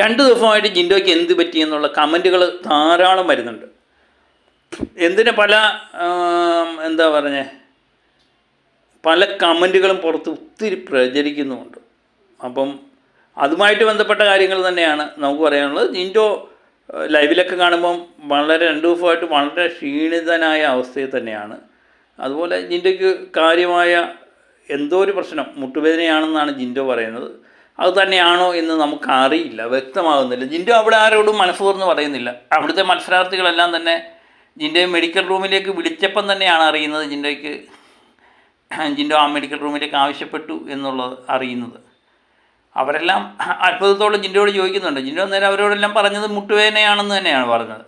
രണ്ട് ദിവസമായിട്ട് ജിൻഡോയ്ക്ക് എന്ത് പറ്റി എന്നുള്ള കമന്റുകൾ ധാരാളം വരുന്നുണ്ട്. എന്തിന് പല എന്താ പറഞ്ഞേ പല കമന്റുകളും പുറത്ത് ഒത്തിരി പ്രചരിക്കുന്നുമുണ്ട്. അപ്പം അതുമായിട്ട് ബന്ധപ്പെട്ട കാര്യങ്ങൾ തന്നെയാണ് നമുക്ക് പറയാനുള്ളത്. ജിൻഡോ ലൈവിലൊക്കെ കാണുമ്പം വളരെ രണ്ട് ദിവസമായിട്ട് വളരെ ക്ഷീണിതനായ അവസ്ഥയിൽ തന്നെയാണ്. അതുപോലെ ജിൻഡോയ്ക്ക് കാര്യമായ എന്തോ ഒരു പ്രശ്നം മുട്ടുവേദനയാണെന്നാണ് ജിൻഡോ പറയുന്നത്. അത് തന്നെയാണോ എന്ന് നമുക്ക് അറിയില്ല വ്യക്തമാകുന്നില്ല. ജിൻഡോ അവിടെ ആരോടും മനസ്സുറന്ന് പറയുന്നില്ല. അവിടുത്തെ മത്സരാർത്ഥികളെല്ലാം തന്നെ ജിൻഡോയെ മെഡിക്കൽ റൂമിലേക്ക് വിളിച്ചപ്പം തന്നെയാണ് അറിയുന്നത് ജിൻഡോയ്ക്ക്. ജിൻഡോ ആ മെഡിക്കൽ റൂമിലേക്ക് ആവശ്യപ്പെട്ടു എന്നുള്ളത് അറിയുന്നത്. അവരെല്ലാം അത്ഭുതത്തോളം ജിൻഡോയോട് ചോദിക്കുന്നുണ്ട്. ജിൻഡോ നേരെ അവരോടെല്ലാം പറഞ്ഞത് മുട്ടുവേദനയാണെന്ന് തന്നെയാണ് പറഞ്ഞത്.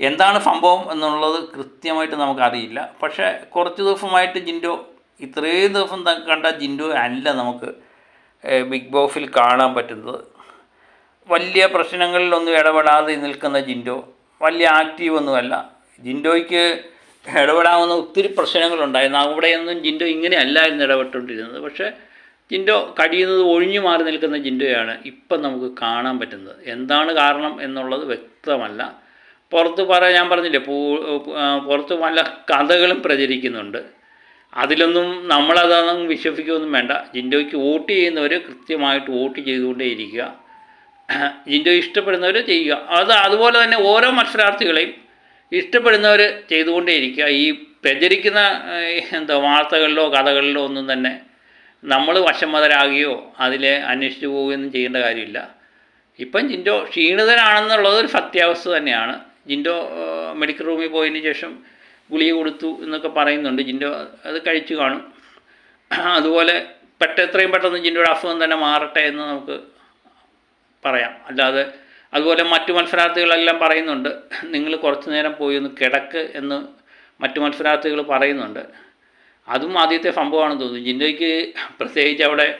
എന്താണ് സംഭവം എന്നുള്ളത് കൃത്യമായിട്ട് നമുക്കറിയില്ല. പക്ഷേ കുറച്ച് ദിവസമായിട്ട് ജിൻഡോ ഇത്രയും ദിവസം കണ്ട ജിൻഡോ അല്ല നമുക്ക് ബിഗ് ബോസിൽ കാണാൻ പറ്റുന്നത്. വലിയ പ്രശ്നങ്ങളിലൊന്നും ഇടപെടാതെ നിൽക്കുന്ന ജിൻഡോ വലിയ ആക്റ്റീവ് ഒന്നുമല്ല. ജിൻഡോയ്ക്ക് ഇടപെടാവുന്ന ഒത്തിരി പ്രശ്നങ്ങളുണ്ടായിരുന്നു അവിടെയൊന്നും ജിൻഡോ ഇങ്ങനെ അല്ലായിരുന്നു ഇടപെട്ടുകൊണ്ടിരുന്നത്. പക്ഷേ ജിൻഡോ കഴിയുന്നത് ഒഴിഞ്ഞു മാറി നിൽക്കുന്ന ജിൻഡോയാണ് ഇപ്പം നമുക്ക് കാണാൻ പറ്റുന്നത്. എന്താണ് കാരണം എന്നുള്ളത് വ്യക്തമല്ല. പുറത്ത് പറ ഞാൻ പറഞ്ഞില്ലേ പൂ പുറത്ത് പല കഥകളും പ്രചരിക്കുന്നുണ്ട്. അതിലൊന്നും നമ്മളതൊന്നും വിശ്വസിക്കുകയൊന്നും വേണ്ട. ജിൻഡോയ്ക്ക് വോട്ട് ചെയ്യുന്നവർ കൃത്യമായിട്ട് വോട്ട് ചെയ്തുകൊണ്ടേ ഇരിക്കുക. ജിൻഡോ ഇഷ്ടപ്പെടുന്നവർ ചെയ്യുക. അത് അതുപോലെ തന്നെ ഓരോ മത്സരാർത്ഥികളെയും ഇഷ്ടപ്പെടുന്നവർ ചെയ്തുകൊണ്ടേ ഇരിക്കുക. ഈ പ്രചരിക്കുന്ന എന്താ വാർത്തകളിലോ കഥകളിലോ ഒന്നും തന്നെ നമ്മൾ വശംവതരാകുകയോ അതിലെ അന്വേഷിച്ചു പോവുകയൊന്നും ചെയ്യേണ്ട കാര്യമില്ല. ഇപ്പം ജിൻഡോ ക്ഷീണിതനാണെന്നുള്ളത് ഒരു സത്യാവസ്ഥ തന്നെയാണ്. ജിൻഡോ മെഡിക്കൽ റൂമിൽ പോയതിന് ശേഷം ഗുളിക കൊടുത്തു എന്നൊക്കെ പറയുന്നുണ്ട്. ജിന്റെ അത് കഴിച്ചു കാണും. അതുപോലെ പെട്ട എത്രയും പെട്ടെന്ന് ജിന്റെ അസുഖം തന്നെ മാറട്ടെ എന്ന് നമുക്ക് പറയാം. അല്ലാതെ അതുപോലെ മറ്റു മത്സരാർത്ഥികളെല്ലാം പറയുന്നുണ്ട്. നിങ്ങൾ കുറച്ചു നേരം പോയി ഒന്ന് കിടക്ക് എന്ന് മറ്റു മത്സരാർത്ഥികൾ പറയുന്നുണ്ട്. അതും ആദ്യത്തെ സംഭവമാണെന്ന് തോന്നുന്നു. ജിൻഡോയ്ക്ക് പ്രത്യേകിച്ച് അവിടെ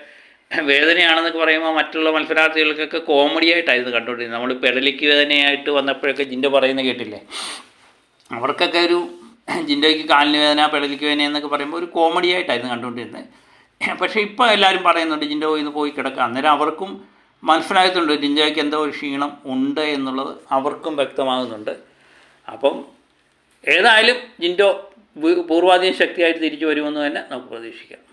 വേദനയാണെന്നൊക്കെ പറയുമ്പോൾ മറ്റുള്ള മത്സരാർത്ഥികൾക്കൊക്കെ കോമഡി ആയിട്ടായിരുന്നു കണ്ടുകൊണ്ടിരുന്നത്. നമ്മൾ പെടലിക്ക് വേദനയായിട്ട് വന്നപ്പോഴൊക്കെ ജിൻഡോ പറയുന്നത് കേട്ടില്ലേ? അവർക്കൊക്കെ ഒരു ജിൻഡോയ്ക്ക് കാലിന് വേദന പെടലിക്ക് വേദന എന്നൊക്കെ പറയുമ്പോൾ ഒരു കോമഡി ആയിട്ടായിരുന്നു കണ്ടുകൊണ്ടിരുന്നത്. പക്ഷേ ഇപ്പോൾ എല്ലാവരും പറയുന്നുണ്ട് ജിൻഡോ ഇന്ന് പോയി കിടക്കുക അന്നേരം അവർക്കും മനസ്സിലായിട്ടുണ്ട് ജിൻഡോയ്ക്ക് എന്തോ ഒരു ക്ഷീണം ഉണ്ട് എന്നുള്ളത് അവർക്കും വ്യക്തമാകുന്നുണ്ട്. അപ്പം ഏതായാലും ജിൻഡോ പൂർവാധീന ശക്തിയായിട്ട് തിരിച്ചു വരുമെന്ന് തന്നെ നമുക്ക് പ്രതീക്ഷിക്കാം.